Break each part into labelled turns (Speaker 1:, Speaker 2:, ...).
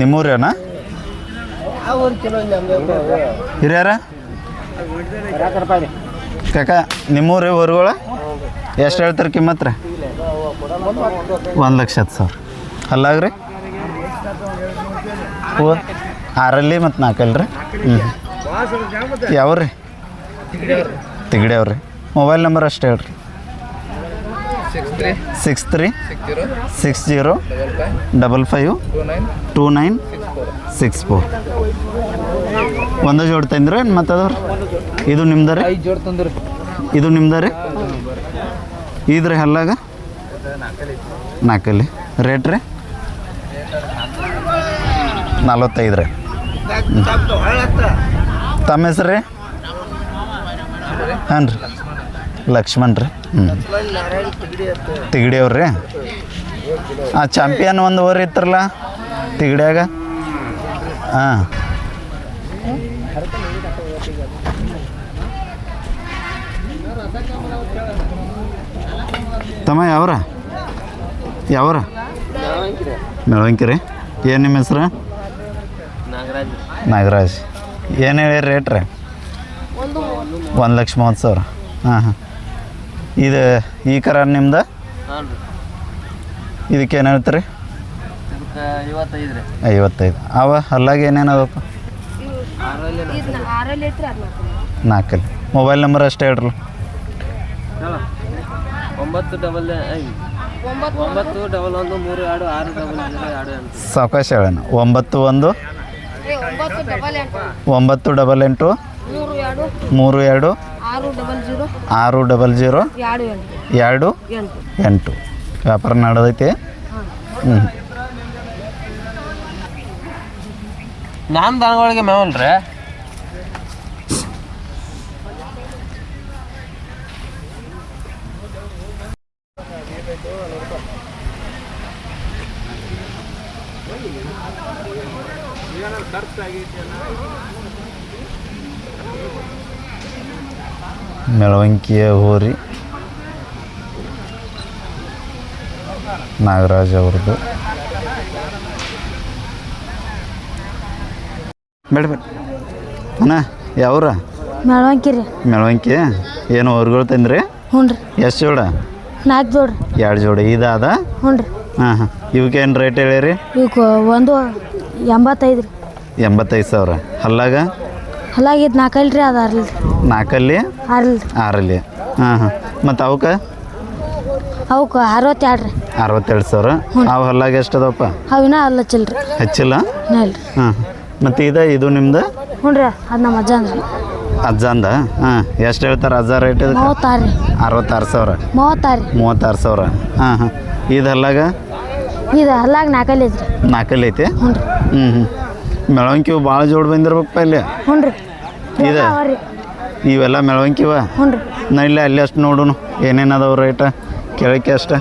Speaker 1: ನಿಮ್ಮೂರೇನಾ ಹಿರಿಯರ? ಕಾಕ ನಿಮ್ಮೂರೇ ಊರುಗಳ? ಎಷ್ಟು ಹೇಳ್ತಾರೆ ಕಿಮ್ಮತ್ರ ಒಂದು ಲಕ್ಷ ಹತ್ತು ಸಾವಿರ. ಅಲ್ಲಾಗ್ರಿ? ಓ ಆರಲ್ಲಿ ಮತ್ತು ನಾಲ್ಕಲ್ಲಿ ರೀ ಹ್ಞೂ ಯಾವ್ರಿ? ತಿಗಡಿ ಅವ್ರಿ. ಮೊಬೈಲ್ ನಂಬರ್ ಅಷ್ಟೇ ಹೇಳ್ರಿ. Six three. Six zero. Double five. Two nine. Six four. ಒಂದು ಜೋಡಿ ತಂದ್ರೆ ಮತ್ತು ಮತ್ತದವ್ರು ಇದು ನಿಮ್ದ ರೀ?
Speaker 2: ಐದು ಜೋಡ್ ತಂದ್ರಿ.
Speaker 1: ಇದು ನಿಮ್ದ ರೀ? ಇದ್ರಿ ಹಲ್ಲಾಗ? ನಾಲ್ಕಲ್ಲಿ. ರೇಟ್ ರೀ? ನಲ್ವತ್ತೈದು ರೀ. ತಮ್ಮ ಹೆಸ್ರಿ ಹಾಂ ರೀ. ಲಕ್ಷ್ಮಣ್ ರೀ. ಹ್ಞೂ ತಿಗಡಿ ಅವ್ರಿ ಆ ಚಾಂಪಿಯನ್ ಒಂದು ಓವರ್ ಇತ್ತರಲ್ಲ ತಿಗಡ್ಯಾಗ? ಹಾಂ. ತಮ್ಮ ಯಾವ್ರ? ಯಾವ್ರ? ಮೆಳವಂಕಿ ರೀ. ಏನು ನಿಮ್ಮ ಹೆಸ್ರು?
Speaker 2: ನಾಗರಾಜ್.
Speaker 1: ಏನು ರೇಟ್ ರೀ? ಒಂದು ಲಕ್ಷ ಮೂವತ್ತು ಸಾವಿರ. ಹಾಂ ಹಾಂ. ಇದು ಈ ಕರ ನಿಮ್ದು? ಇದಕ್ಕೆ ಏನು ಹೇಳ್ತೀರಿ?
Speaker 2: ಐವತ್ತೈದು ರೀ.
Speaker 1: ಐವತ್ತೈದು. ಅವ ಅಲ್ಲಾಗ ಏನೇನು ಅದಪ್ಪ
Speaker 2: ಆರಲ್ಲಿ
Speaker 1: ನಾಲ್ಕಲ್ಲಿ. ಮೊಬೈಲ್ ನಂಬರ್ ಅಷ್ಟೇ ಹೇಳ್ರಲ್ಲ.
Speaker 2: ಒಂಬತ್ತು ಡಬಲ್ ಐದು. ಒಂಬತ್ತು ಡಬಲ್ ಒಂದು ಮೂರು ಎರಡು ಆರು ಡಬಲ್ ಜೀರೋ ಎರಡು ಎಂಟು
Speaker 1: ಸಾವಕಾಶ ಹೇಳೋಣ. ಒಂಬತ್ತು ಒಂದು
Speaker 3: ಒಂಬತ್ತು ಡಬಲ್ ಎಂಟು. ಮೂರು ಎರಡು ಆರು ಡಬಲ್ ಜೀರೋ ಎರಡು ಎಂಟು.
Speaker 1: ವ್ಯಾಪಾರ ನಡೆದೈತೆ. ಹ್ಞೂ
Speaker 2: ನಾನು ದನಗಳಿಗೆ ಮೇವಲ್ ರೀ
Speaker 1: ಮೆಳವಂಕಿಯ ಹೋರಿ ನಾಗರಾಜ್ ಅವ್ರದ್ದು ಬೇಡ ಬೇಡ. ಅಣ್ಣ ಯಾವ್ರ?
Speaker 3: ಮೆಳವಂಕಿ ರೀ.
Speaker 1: ಮೆಳವಂಕಿ ಏನು ಹೊರ್ಗಳು ತಂದ್ರಿ?
Speaker 3: ಹ್ಞೂ ರೀ.
Speaker 1: ಎಷ್ಟು ಜೋಡ?
Speaker 3: ನಾಲ್ಕು ಜೋಡ
Speaker 1: ಎರಡು ಜೋಡಿ. ಇದಾದ
Speaker 3: ಹ್ಞೂ ರೀ.
Speaker 1: ಹಾಂ ಹಾಂ. ಇವಕ್ಕೆ ಏನು ರೇಟ್ ಹೇಳಿರಿ?
Speaker 3: ಇವಕ್ಕೆ ಒಂದು ಎಂಬತ್ತೈದು ರೀ.
Speaker 1: ಎಂಬತ್ತೈದು ಸಾವಿರ. ಹಲ್ಲಾಗ?
Speaker 3: ಹಲಾಗಿದ್ದು ನಾಲ್ಕೈದು ರೀ ಅದು ಆರ್ಲಿ
Speaker 1: ನಾಲ್ಕಲ್ಲಿ
Speaker 3: ಅರ್ಲಿ
Speaker 1: ಆರಲ್ಲಿ ಹಾಂ ಹಾಂ. ಮತ್ತು ಅವಕ್ಕೆ?
Speaker 3: ಅವಕ್ಕೆ ಅರವತ್ತೆರಡು ರೀ
Speaker 1: ಅರವತ್ತೆರಡು ಸಾವಿರ. ಅವು ಹೊಲಾಗ ಎಷ್ಟು ಅದಾವಪ್ಪ
Speaker 3: ಅವಿನ ಅಲ್ಲ ಚಿಲ್ರಿ.
Speaker 1: ಹಚ್ಚಿಲ್ಲ?
Speaker 3: ಇಲ್ಲ ರೀ
Speaker 1: ಹಾಂ ಮತ್ತು ಇದು ಇದು ನಿಮ್ದು?
Speaker 3: ಹ್ಞೂ ರೀ ಅದು ನಮ್ಮ ಅಜ್ಜ ಅಂದ್ರಿ
Speaker 1: ಅಜ್ಜಂದ? ಹಾಂ ಎಷ್ಟು ಹೇಳ್ತಾರೆ ಅಜ್ಜ ರೇಟ್ ಇದಕ್ಕೆ?
Speaker 3: ಮೂವತ್ತಾರು ರೀ
Speaker 1: ಅರವತ್ತಾರು ಸಾವಿರ.
Speaker 3: ಮೂವತ್ತಾರು ರೀ
Speaker 1: ಮೂವತ್ತಾರು ಸಾವಿರ. ಹಾಂ ಹಾಂ. ಇದು ಹಲ್ಲಾಗ
Speaker 3: ಇದು ಹಲ್ಲಾಗ ನಾಲ್ಕೈದು ಐತ್ರಿ
Speaker 1: ನಾಲ್ಕಲ್ಲಿ ಐತಿ?
Speaker 3: ಹ್ಞೂ ರೀ
Speaker 1: ಹ್ಞೂ ಹ್ಞೂ ಮೆಳವಂಕಿ ಭಾಳ ಜೋಡ್ ಬಂದಿರ್ಬೇಕಪ್ಪ ಇಲ್ಲಿ.
Speaker 3: ಹ್ಞೂ ರೀ.
Speaker 1: ಇದೆ? ಇವೆಲ್ಲ ಮೆಳವಂಕಿವ
Speaker 3: ಹ್ಞೂ ರೀ.
Speaker 1: ನಾ ಇಲ್ಲ ಅಲ್ಲಿ ಅಷ್ಟು ನೋಡೋಣ ಏನೇನು ಅದಾವ ರೇಟ ಕೇಳಕ್ಕೆ ಅಷ್ಟೇ.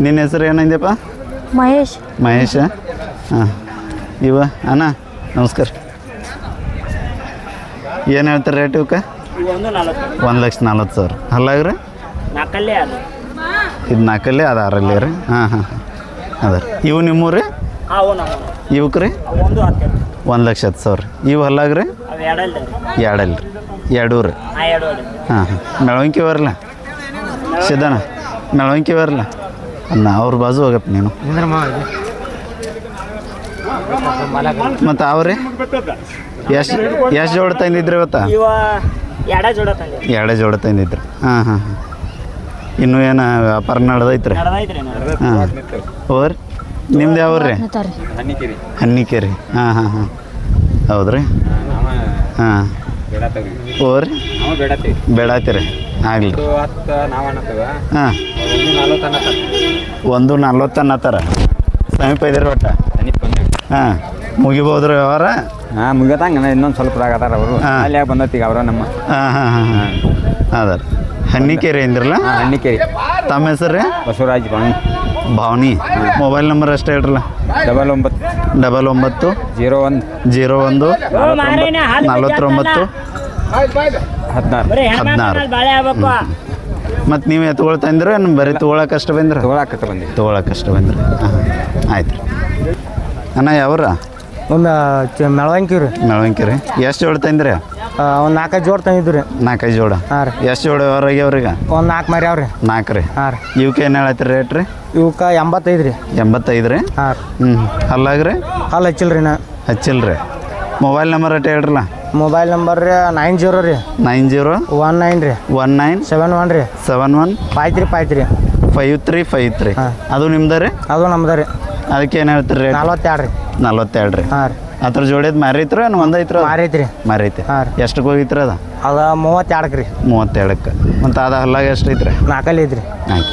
Speaker 1: ನಿನ್ನ ಹೆಸರು ಏನಂದ್ಯಪ್ಪ?
Speaker 3: ಮಹೇಶ್.
Speaker 1: ಮಹೇಶ? ಹಾಂ. ಇವ? ಅಣ್ಣ ನಮಸ್ಕಾರ. ಏನು ಹೇಳ್ತಾರೆ ರೇಟ್ ಇವಕ್ಕೆ? ಒಂದು ಲಕ್ಷ ನಲ್ವತ್ತು ಸಾವಿರ. ಅಲ್ಲಾಗ್ರಿ
Speaker 2: ರೀ ಅದು.
Speaker 1: ಇದು ನಾಲ್ಕಲ್ಲಿ ಅದು ಆರಲ್ಲಿ ರೀ ಹಾಂ ಹಾಂ ಅದ ರೀ. ಇವು
Speaker 2: ನಮ್ಮ
Speaker 1: ಇವಕ್ಕೆ ರೀ?
Speaker 2: ಒಂದು
Speaker 1: ಲಕ್ಷ ಹತ್ತು ಸಾವಿರ. ಇವು ಹಲ್ಲಾಗ್ರಿ
Speaker 2: ರೀ. ಎರಡಲ್ಲ
Speaker 1: ರೀ. ಎರಡೂ ರೀ. ಹಾಂ ಹಾಂ. ಮೆಳವಂಕಿ ಬರಲ್ಲ ಸಿದ್ಧಾನ ಮೆಳವಂಕಿ ಬರಲ್ಲ ಅನ್ನ ಅವ್ರ ಬಾಜು ಹೋಗಪ್ಪ ನೀನು. ಮತ್ತು ಅವ್ರಿ? ಎಷ್ಟು ಎಷ್ಟು ಜೋಡ್ ತಂದಿದ್ರಿ ಇವತ್ತು?
Speaker 2: ಎಡ ಜೋಡ ತಂದೆ
Speaker 1: ಎರಡೇ ಜೋಡಿ ತಂದಿದ್ರಿ. ಹಾಂ ಹಾಂ ಹಾಂ. ಇನ್ನೂ ಏನು ವ್ಯಾಪಾರ ನಡೆದೈತ್ರಿ?
Speaker 2: ನಡೆದೈತ್ರಿ
Speaker 1: ಹಾಂ. ಹೋರಿ. ನಿಮ್ದು ಯಾವ ರೀ
Speaker 3: ಅಂತಾರೆ
Speaker 1: ಹನ್ನಿಕೇರಿ. ಹಾಂ ಹಾಂ ಹಾಂ. ಹೌದ್ರಿ? ಹಾಂ. ಹೋರಿ. ಬೇಡಾತಿರಿ. ಆಗಲಿ. ಹಾಂ.
Speaker 2: ಒಂದು ನಲ್ವತ್ತು ಅನ್ನತ್ತ
Speaker 1: ಒಂದು ನಲ್ವತ್ತು ಅನ್ನತ್ತಾರ ಸಮೀಪ ಇದ್ರಿ ಒಟ್ಟ. ಹಾಂ. ಮುಗಿಬೋದ್ರಿ ವ್ಯವಹಾರ?
Speaker 4: ಹಾಂ ಮುಗಿಯತಂಗ ಇನ್ನೊಂದು ಸ್ವಲ್ಪ ಆಗತ್ತಾರ ಅವರು.
Speaker 1: ಹಾ.
Speaker 4: ಅಲ್ಲಿ ಯಾಕೆ ಬಂದತ್ತಿ ಈಗ ಅವ್ರ ನಮ್ಮ
Speaker 1: ಹಾಂ ಹಾಂ ಹಾಂ ಹಾಂ. ಅದ ರೀ ಹನ್ನಿಕೇರಿ ಅಂದ್ರಲ್ಲ
Speaker 4: ಹಣ್ಣಿಕೇರಿ.
Speaker 1: ತಮ್ಮ ಹೆಸರು?
Speaker 4: ಬಸವರಾಜ್ ಬಣ್ಣ
Speaker 1: ಭಾವನಿ. ಮೊಬೈಲ್ ನಂಬರ್ ಅಷ್ಟೇ ಹೇಳ್ರಲ್ಲ?
Speaker 4: ಡಬಲ್ ಒಂಬತ್ತು.
Speaker 1: ಡಬಲ್ ಒಂಬತ್ತು.
Speaker 4: ಜೀರೋ ಒಂದು.
Speaker 1: ಜೀರೋ ಒಂದು. ನಲವತ್ತೊಂಬತ್ತು.
Speaker 4: ಹದಿನಾರು.
Speaker 1: ಹದಿನಾರು. ಮತ್ತು ನೀವು ಎತ್ಕೊಳ್ತಂದ್ರೆ ಬರೀ ತೊಗೊಳಕ್ಕೆ ಅಷ್ಟು ಬಂದ್ರೆ?
Speaker 4: ತೊಗೊಳಕ್ಕೆ ಬಂದಿ
Speaker 1: ತೊಗೊಳಕ್ಕೆ ಅಷ್ಟು ಬಂದ್ರೆ. ಹಾಂ ಆಯ್ತು. ರೀ ಅಣ್ಣ ಯಾವ್ರ?
Speaker 5: ಒಂದು ಮೆಳವಂಕಿ ರೀ.
Speaker 1: ಮೆಳವಂಕಿ ರೀ. ಎಷ್ಟು ಜೋಡಿ ತಂದ್ರಿ?
Speaker 5: ಒಂದು ನಾಲ್ಕೈದು ಜೋಡ್ ತಂದಿದ್ದು ರೀ.
Speaker 1: ನಾಲ್ಕೈದು ಜೋಡ
Speaker 5: ಹಾಂ ರೀ.
Speaker 1: ಎಷ್ಟು ಜೋಡಿ ಅವ್ರಿಗೆ ಅವ್ರಿಗೆ?
Speaker 5: ಒಂದು ನಾಲ್ಕು ಮರಿ ಅವ್ರಿ.
Speaker 1: ನಾಲ್ಕು ರೀ.
Speaker 5: ಹಾಂ ರೀ.
Speaker 1: ಇವಕ್ಕೆ ಏನು ಹೇಳತ್ತೀರಿ ರೇಟ್ ರೀ?
Speaker 5: ಇವಕ್ಕೆ ಎಂಬತ್ತೈದು ರೀ.
Speaker 1: ಎಂಬತ್ತೈದು ರೀ?
Speaker 5: ಹಾಂ
Speaker 1: ಹ್ಞೂ ಅಲ್ಲಾಗ್ರಿ
Speaker 5: ಅಲ್ಲಿ ಹಚ್ಚಿಲ್ಲ ರೀ ನಾ.
Speaker 1: ಹಚ್ಚಿಲ್ಲ ರೀ. ಮೊಬೈಲ್ ನಂಬರ್ ಅಟ್ ಹೇಳ್ರಲ್ಲ?
Speaker 5: ಮೊಬೈಲ್ ನಂಬರ್ ರೀ ನೈನ್ ಜೀರೋ ರೀ.
Speaker 1: Nine zero?
Speaker 5: ಒನ್ ನೈನ್ ರೀ.
Speaker 1: One nine?
Speaker 5: ಸೆವೆನ್ ಒನ್ ರೀ.
Speaker 1: Seven one?
Speaker 5: Five three five three.
Speaker 1: Five three five three. ಅದು ನಿಮ್ದು ರೀ?
Speaker 5: ಅದು ನಮ್ದು ರೀ.
Speaker 1: ಅದಕ್ಕೆ ಏನು ಹೇಳ್ತೀರಿ ರೇಟ್
Speaker 5: ನಲ್ವತ್ತೆರಡು ರೀ.
Speaker 1: ನಲ್ವತ್ತೆರಡು ರೀ.
Speaker 5: ಹಾಂ ರೀ.
Speaker 1: ಅದ್ರ ಜೋಡಿದ್ ಮಾರೈತ್ರ ಏನು ಒಂದೈತ್ರ
Speaker 5: ಮಾರೈತ್ರಿ. ರೀ
Speaker 1: ಮಾರೈತಿ
Speaker 5: ಹಾಂ ರೀ.
Speaker 1: ಎಷ್ಟಕ್ಕೆ ಹೋಗಿತ್ರಿ ಅದ?
Speaker 5: ಅದು ಮೂವತ್ತೆರಡಕ್ಕೆ ರೀ.
Speaker 1: ಮೂವತ್ತೆರಡಕ್ಕೆ. ಮತ್ತು ಅದು ಹಲ್ಲಾಗ ಎಷ್ಟು ಐತ್ರಿ?
Speaker 5: ನಾಲ್ಕಲ್ಲಿ ಐತ್ರಿ.
Speaker 1: ಆಯ್ತು.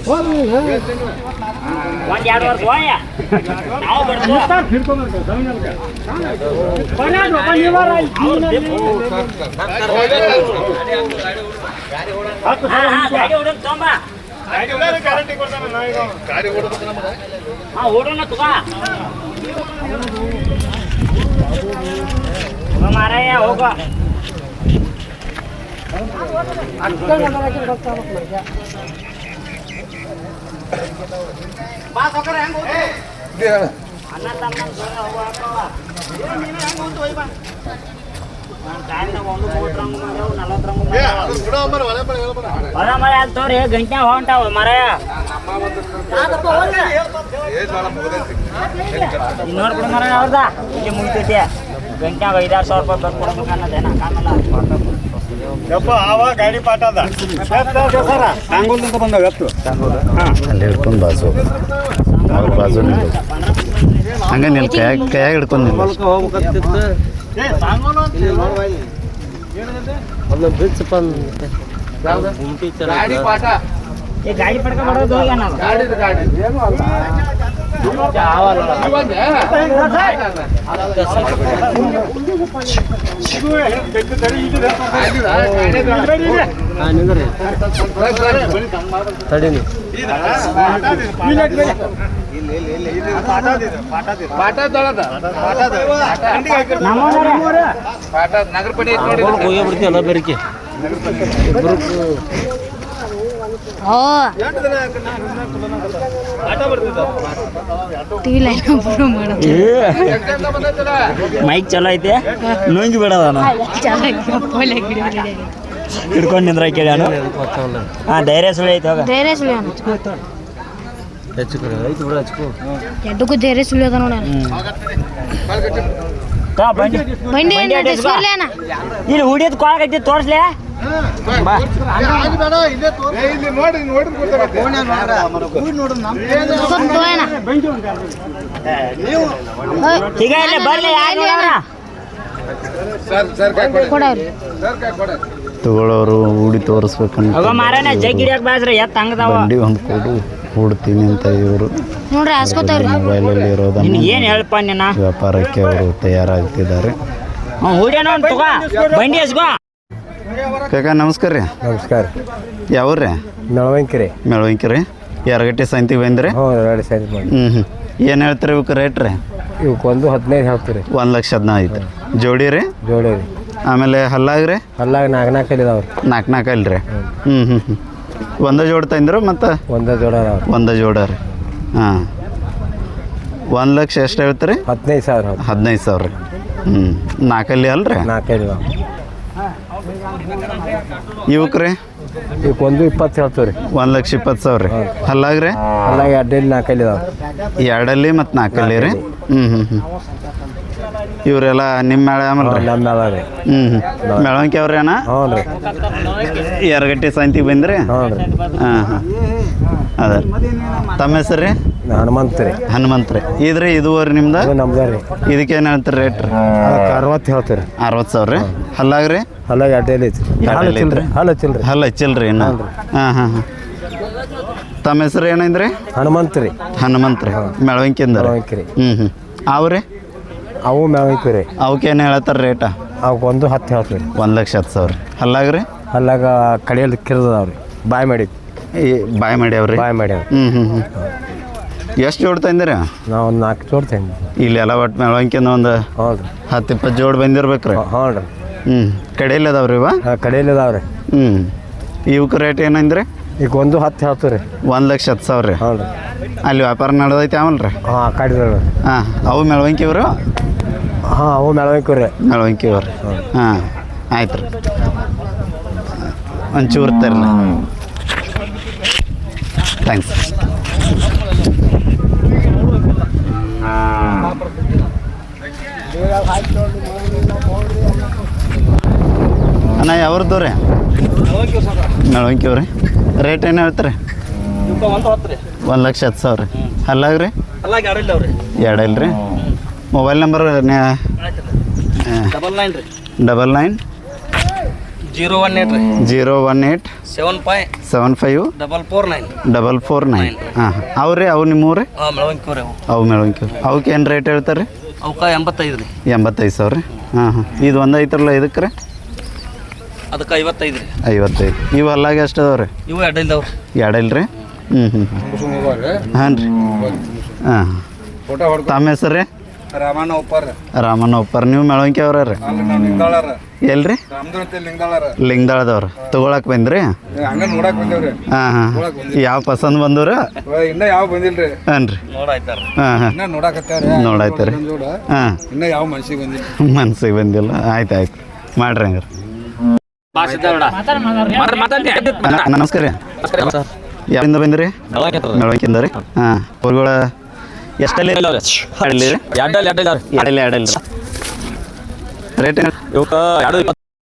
Speaker 1: ಹಣ್ಣಿಗೇರಿ ಅವರು ಮೆಳವಂಕಿ ಅವರ ಹತ್ರ ಇದನ್ನು
Speaker 6: ಮಾರಾಯ ಹೋಗ ಹೊಲ ಮಳೆ ಆಗ್ತಾವ್ರಿ ಗಂಟೆ ಹೊಂಟಾವ ಮರಾಯ ಇನ್ನೂರು ಕೊಡು ಮರ ಅವ್ರದ. ಇಲ್ಲಿ ಮುಗಿತೈತಿ ಗಂಟ್ಯಾಗ ಐದಾರು ಸಾವಿರ ರೂಪಾಯಿ ಬರ್ದು ಕೊಡ್ಬೇಕು ಅನ್ನೋದೇನ ಆಮೇಲೆ
Speaker 1: ಅಲ್ಲಿ ಹಿಡ್ಕೊಂಡು ಬಾಜು. ಅವ್ರ ಬಾಜು ನಿಲ್ಲೋದು ಹಂಗೆ ನಿಲ್ ಕೈಯಾಗ ಕೈಯಾಗ ಹಿಡ್ಕೊಂಡು ನಿಲ್ಲ.
Speaker 2: ಹೋಗ್ಬೇಕಂತಿತ್ತು ಒಂದು ಬ್ರಿಡ್ಜ್
Speaker 6: ಪಾಠ. ಗಾಡಿ ಪಡ್ಕ ಬರೋದು ಹೋಗ್ಯ ನಾವು
Speaker 2: ತಡೀನಿ ಹೋಗಿ ಬಿಡ್ತೀವಿ ಎಲ್ಲ ಬೆರಿಕೆ
Speaker 3: ಓ ಟಿವಿ ಲೈನ್ ಮಾಡೋದು
Speaker 6: ಮೈಕ್ ಚಲೋ ಐತೆ? ನುಂಗಿ ಬಿಡೋದ ಹಿಡ್ಕೊಂಡು ನಿಂದ್ರ ಕೇಳ್ಯಾನು ಹಾ ಧೈರ್ಯ ಸುಳಿ ಐತೆ ಹೋಗ.
Speaker 3: ಧೈರ್ಯ ಸುಳಿ ಅಣ್ಣ
Speaker 2: ಹೆಚ್ಚು ಕಡೆ ಐತಿ ಬಿಡು ಹಚ್ಕೋ.
Speaker 3: ಎಡ್ಡಕ್ಕೂ ಧೈರ್ಯ ಸುಳಿ ಅದ ನೋಡಿ
Speaker 6: ಬಂಡಿ. ಇಲ್ಲಿ ಹುಡಿಯೋದು ಗಟ್ಟಿ ತೋರ್ಸ್ಲೆ?
Speaker 1: ತಗೊಳ್ಳೋರು ಹೂಡಿ ತೋರಿಸ್ಬೇಕಂತ
Speaker 6: ಹಂಗದಾವ?
Speaker 1: ಬಂಡಿ ಒಂದು ಕೊಡು ಹೂಡ್ತೀನಿ ಅಂತ ಇವರು. ಮೊಬೈಲಲ್ಲಿ
Speaker 6: ಇರೋದನ್ನ
Speaker 1: ಇರೋದನ್ನು
Speaker 6: ಏನ್ ಹೇಳಪ್ಪ ನಿನ್ನ
Speaker 1: ವ್ಯಾಪಾರಕ್ಕೆ ಅವರು ತಯಾರಾಗ್ತಿದ್ದಾರೆ. ಕಾಕ ನಮಸ್ಕಾರ ರೀ.
Speaker 5: ನಮಸ್ಕಾರ.
Speaker 1: ಯಾವ್ರಿ
Speaker 5: ಮೆಳವಂಕಿರಿ
Speaker 1: ಮೆಳವಂಕಿ ರೀ. ಎರಗಟ್ಟಿ ಸಂತಿಗೆ ಬಂದ್ರಿ?
Speaker 5: ಹ್ಞೂ ಎರಡು ಸೈಜ್ ಮಾಡಿ
Speaker 1: ಹ್ಞೂ ಹ್ಞೂ ಏನು ಹೇಳ್ತೀರಿ ಇವಕ್ಕೆ ರೇಟ್ ರೀ?
Speaker 5: ಇವಕ್ಕೊಂದು ಹದಿನೈದು ಹೇಳ್ತೀರಿ. ರೀ
Speaker 1: ಒಂದು ಲಕ್ಷ ಹದಿನೈದು ಜೋಡಿ ರೀ?
Speaker 5: ಜೋಡಿ ರೀ.
Speaker 1: ಆಮೇಲೆ ಹಲ್ಲಾಗ ರೀ?
Speaker 5: ಹಲ್ಲಾಗ ನಾಲ್ಕು ನಾಲ್ಕು ಅಲ್ಲಿ ರೀ
Speaker 1: ನಾಲ್ಕು ನಾಲ್ಕು ಅಲ್ಲ ರೀ. ಹ್ಞೂ ಹ್ಞೂ ಹ್ಞೂ ಒಂದೇ ಜೋಡಿ ತಂದಿರು ಮತ್ತು?
Speaker 5: ಒಂದೇ ಜೋಡ ಒಂದು ರೀ
Speaker 1: ಒಂದೇ ಜೋಡ ರೀ. ಹಾಂ. ಒಂದು ಲಕ್ಷ ಎಷ್ಟು ಹೇಳ್ತೀರಿ?
Speaker 5: ಹದಿನೈದು ಸಾವಿರ ಹೌದು
Speaker 1: ಹದಿನೈದು ಸಾವಿರ ರೀ. ಹ್ಞೂ ನಾಲ್ಕಲ್ಲಿ ಅಲ್ರಿ?
Speaker 5: ನಾಲ್ಕೈದು ಇದಾವೆ
Speaker 1: ಇವಕ್ಕೆ ರೀ
Speaker 5: ಇವಕ್ಕೊಂದು ಇಪ್ಪತ್ತು ಹೇಳ್ತೀವಿ ರೀ
Speaker 1: ಒಂದು ಲಕ್ಷ ಇಪ್ಪತ್ತು ಸಾವಿರ. ರೀ ಹಲ್ಲಾಗ ರೀ
Speaker 5: ಅಲ್ಲಾಗ ಅಡ್ಡಲ್ಲಿ ನಾಲ್ಕೈದು ಇದಾವೆ.
Speaker 1: ಎರಡಲ್ಲಿ ಮತ್ತು ನಾಲ್ಕಲ್ಲಿ ರೀ? ಹ್ಞೂ ಹ್ಞೂ ಹ್ಞೂ ಇವರೆಲ್ಲ ನಿಮ್ಮ ಮೇಳ ಆಮೇಲೆ
Speaker 5: ನಮ್ಮ ರೀ?
Speaker 1: ಹ್ಞೂ ಹ್ಞೂ ಮೆಳವಂಕಿ ಅಣ್ಣ?
Speaker 5: ಹ್ಞೂ ರೀ
Speaker 1: ಎರಗಟ್ಟಿ ಸಂತಿಗೆ ಬಂದ್ರಿ?
Speaker 5: ಹ್ಞೂ ರೀ
Speaker 1: ಹಾಂ ಹಾಂ. ಅದ ತಮ್ಮ ಹೆಸರು ರೀ?
Speaker 5: ಹನುಮಂತ ಹನುಮಂತ್ರಿ.
Speaker 1: ಹನುಮಂತ ರೀ ಇದ್ರಿ ಇದುವರೆ ನಿಮ್ದು?
Speaker 5: ನಮ್ದು ರೀ.
Speaker 1: ಇದಕ್ಕೇನು ಹೇಳ್ತೀರಿ ರೇಟ್ ರೀ?
Speaker 5: ಅರವತ್ತು ಹೇಳ್ತೀವಿ ರೀ
Speaker 1: ಅರವತ್ತು ಸಾವಿರ ರೀ? ಹಲ್ಲಾಗ್ರಿ
Speaker 5: ಹಲ್ಲಾಗ ಅಡ್ಡೇಲಿ ಐತಿ ಹಲ್ಲ ಚಿಲ್ರಿ? ಹಲ್ಲ ಚಿಲ್ರಿ
Speaker 1: ಹಲ್ಲ ಹಚ್ಚಿಲ್ರಿ ಇನ್ನು? ಹಾಂ ಹಾಂ ಹಾಂ. ತಮ್ಮ ಹೆಸರು ಏನಂದ್ರಿ? ಹನುಮಂತ್ರಿ. ಹನುಮಂತ್ರಿ. ಮೆಳವಂಕಿಂದ ರೀ?
Speaker 5: ಮೆಳವಂಕಿ ರೀ.
Speaker 1: ಹ್ಞೂ ಹ್ಞೂ ಅವ್ರಿ
Speaker 5: ಅವು ಮೆಳವಂಕಿ ರೀ.
Speaker 1: ಅವಕ್ಕೇನು ಹೇಳ್ತಾರೆ ರೇಟ
Speaker 5: ಅವಕ್ಕೆ ಒಂದು ಹತ್ತು ಹೇಳ್ತೀವಿ ರೀ.
Speaker 1: ಒಂದು ಲಕ್ಷ ಹತ್ತು ಸಾವಿರ ಹಲ್ಲಾಗ್ರಿ
Speaker 5: ಹಲ್ಲಾಗ ಕಡೆಯಲ್ಲಿ ಕಿರಿದವ್ ರೀ. ಬಾಯ್ ಮಾಡಿ
Speaker 1: ಬಾಯ್ ಮಾಡ್ಯಾವ್ರಿ?
Speaker 5: ಬಾಯ್ ಮಾಡ್ಯಾವ
Speaker 1: ಹ್ಞೂ ಹ್ಞೂ ಹ್ಞೂ ಎಷ್ಟು ಜೋಡ್ ತಂದಿರಿ
Speaker 5: ನಾವು ಒಂದು ನಾಲ್ಕು ಜೋಡ್ತೇವೆ
Speaker 1: ಇಲ್ಲಿ ಎಲ್ಲ ಒಟ್ಟು ಮೆಳವಂಕಿನ ಒಂದು
Speaker 5: ಹ್ಞೂ ರೀ
Speaker 1: ಹತ್ತು ಇಪ್ಪತ್ತು ಜೋಡ್ ಬಂದಿರ್ಬೇಕ್ರಿ
Speaker 5: ಹ್ಞೂ ರೀ
Speaker 1: ಹ್ಞೂ ಕಡೆಯಲ್ಲಿ ಅದಾವ್ರಿ ಇವ?
Speaker 5: ಹಾಂ ಕಡಿಯಲ್ಲಿ ಇದಾವೆ ರೀ.
Speaker 1: ಹ್ಞೂ ಇವಕ್ಕೆ ರೇಟ್ ಏನಂದ್ರಿ
Speaker 5: ಈಗ ಒಂದು ಹತ್ತು ಹೇಳ್ತೀವಿ ರೀ.
Speaker 1: ಒಂದು ಲಕ್ಷ ಹತ್ತು ಸಾವಿರ ರೀ.
Speaker 5: ಹ್ಞೂ ರೀ
Speaker 1: ಅಲ್ಲಿ ವ್ಯಾಪಾರ ನಡೆದೈತೆ ಆಮೇಲೆ ರೀ.
Speaker 5: ಹಾಂ ಕಡಿದ
Speaker 1: ಹಾಂ ಅವು ಮೆಳವಂಕಿ ಇವರು
Speaker 5: ಹಾಂ ಅವು ಮೆಳವಂಕಿ ರೀ.
Speaker 1: ಮೆಳವಂಕಿ ಇವ್ರಿ ಹಾಂ ಆಯ್ತು ರೀ. ಒಂಚೂರು ತರಲಿ ಥ್ಯಾಂಕ್ಸ್ ಅಣ್ಣ ಯಾವ್ರದ್ದು ರೀ ಮೆಳವಂಕಿ ಅವ್ರಿ ರೇಟ್ ಏನು ಹೇಳ್ತಾರೆ?
Speaker 6: ಒಂದು
Speaker 1: ಲಕ್ಷ ಹತ್ತು ಸಾವಿರ. ರೀ ಅಲ್ಲಾಗ್ರಿ?
Speaker 6: ಅವ್ರಿ
Speaker 1: ಎರಡು ಇಲ್ಲ ರೀ ಮೊಬೈಲ್ ನಂಬರ್
Speaker 6: ಡಬಲ್ ನೈನ್ ರೀ
Speaker 1: double nine?
Speaker 6: Zero one eight? ರೀ
Speaker 1: zero one eight
Speaker 6: seven five?
Speaker 1: Seven five
Speaker 6: double four nine.
Speaker 1: Double four nine ಹಾಂ ಹಾಂ. ರೀ ಅವು ನಿಮ್ಮೂರಿ
Speaker 6: ಹಾಂ ಮೆಳವಂಕಿ ಅವು
Speaker 1: ಅವು ಅವಕ್ಕೆ ಏನು ರೇಟ್ ಹೇಳ್ತಾರೆ? ರೀ
Speaker 6: ಅವಕ್ಕೆ ಎಂಬತ್ತೈದು ರೀ.
Speaker 1: ಎಂಬತ್ತೈದು ಸಾವಿರ ರೀ? ಹಾಂ ಹಾಂ. ಇದು ಒಂದು ಐತ್ರಲ್ಲ ಇದಕ್ಕೆ ರೀ?
Speaker 6: ಅದಕ್ಕೆ ಐವತ್ತೈದು ರೀ.
Speaker 1: ಐವತ್ತೈದು. ಇವು ಅಲ್ಲಾಗೆ ಎಷ್ಟು ಅದಾವೆ ರೀ?
Speaker 6: ಇವು ಅಡ್ಡಿಲ್ದವ್ರು
Speaker 1: ಎರಡು ಇಲ್ಲ ರೀ. ಹ್ಞೂ ಹ್ಞೂ ಹಾಂ ರೀ? ಹಾಂ. ತಮ್ಮ ಹೆಸರು ರೀ?
Speaker 7: ರಾಮಣ್ಣ ಒಪ್ಪರ್
Speaker 1: ನೀವು ಮೆಳವಂಕಿ ಅವ್ರ ರೀ? ಎಲ್ರಿ?
Speaker 7: ತಗೊಳಕ್
Speaker 1: ಲಿಂಗದಾಳದವ್ರು ತೊಗೊಳಕ್ಕೆ ಬಂದ್ರಿ?
Speaker 7: ಹಂಗ ನೋಡಕ್ ಬಂದೇವ್ರಿ.
Speaker 1: ಹಾಂ ಹಾಂ. ಯಾವ ಪಸಂದ್ ಬಂದವ್ರ
Speaker 7: ಇನ್ನ ಯಾವ ಬಂದಿಲ್ರಿ?
Speaker 1: ಹಾಂ ರೀ.
Speaker 6: ನೋಡಾಯ್ತಾರ.
Speaker 1: ಹಾಂ ಹಾಂ.
Speaker 7: ಇನ್ನ ನೋಡಾಕತ್ತಾರ
Speaker 1: ನೋಡಾಯ್ತು ರೀ ಹಾಂ.
Speaker 7: ಇನ್ನ ಯಾವ ಮನ್ಸಿಗೆ ಬಂದಿಲ್ಲ.
Speaker 1: ಮನ್ಸಿಗೆ ಬಂದಿಲ್ಲ. ಆಯ್ತು ಆಯ್ತು. ಮಾಡ್ರಿ ಹಂಗಾರ. ನಮಸ್ಕಾರ. ರೀ ಯಾರಿಂದ ಬಂದ್ರಿ? ಮೆಳವಂಕಿಂದ ರೀ ಹಾಂ. ಊರುಗಳ ಎಷ್ಟಲ್ಲಿ? ಅಡಲಿ ರೀ
Speaker 8: ಎರಡು ಎರಡು ಇದಾವೆ
Speaker 1: ಎರಡಲ್ಲಿ ಎರಡಲ್ಲಿ ರೇಟ್
Speaker 8: ಇವಕ್ಕೆ ಎರಡು ಇಪ್ಪತ್ತು